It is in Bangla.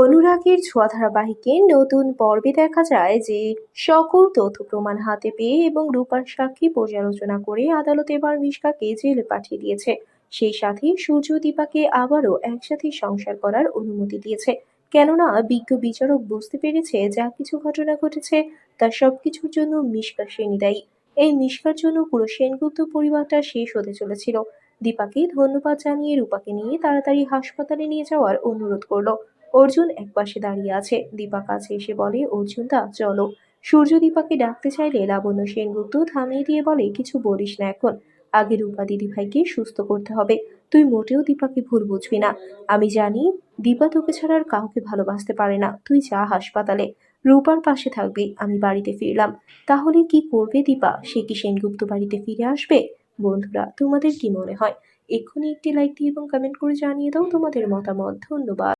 অনুরাগের ছোঁয়া ধারাবাহিকের নতুন পর্বে দেখা যায় যে সকল তথ্য প্রমাণ হাতে পেয়ে এবং রূপার সাক্ষী পর্যালোচনা করে আদালত এবার মিশকাকে জেলে পাঠিয়ে দিয়েছে। সেই সাথে সূর্য দীপাকে আবারও একসাথে সংসার করার অনুমতি দিয়েছে। কেননা বিজ্ঞ বিচারক বুঝতে পেরেছে যা কিছু ঘটনা ঘটেছে, তা সবকিছুর জন্য মিশকা সেনই দায়ী। এই মিশকার জন্য পুরো সেনগুপ্ত পরিবারটা শেষ হতে চলেছিল। দীপাকে ধন্যবাদ জানিয়ে রূপাকে নিয়ে তাড়াতাড়ি হাসপাতালে নিয়ে যাওয়ার অনুরোধ করল। অর্জুন একপাশে দাঁড়িয়ে আছে। দীপা কাছে এসে বলে, অর্জুন দা, চলো। সূর্য দীপাকে ডাকতে চাইলে লাবণ্য সেনগুপ্ত থামিয়ে দিয়ে বলে, কিছু বলিস না এখন। আগে রূপা দিদি ভাইকে সুস্থ করতে হবে। তুই মোটেও দীপাকে ভুল বুঝবি না। আমি জানি দীপা তোকে ছাড়া আর কাউকে ভালোবাসতে পারে না। তুই যা হাসপাতালে। রূপার পাশে থাকবি। আমি বাড়িতে ফিরলাম। তাহলে কি করবে দীপা? সে কি সেনগুপ্ত বাড়িতে ফিরে আসবে? বন্ধুরা, তোমাদের কি মনে হয়? এক্ষুনি একটি লাইক দিয়ে এবং কমেন্ট করে জানিয়ে দাও তোমাদের মতামত। ধন্যবাদ।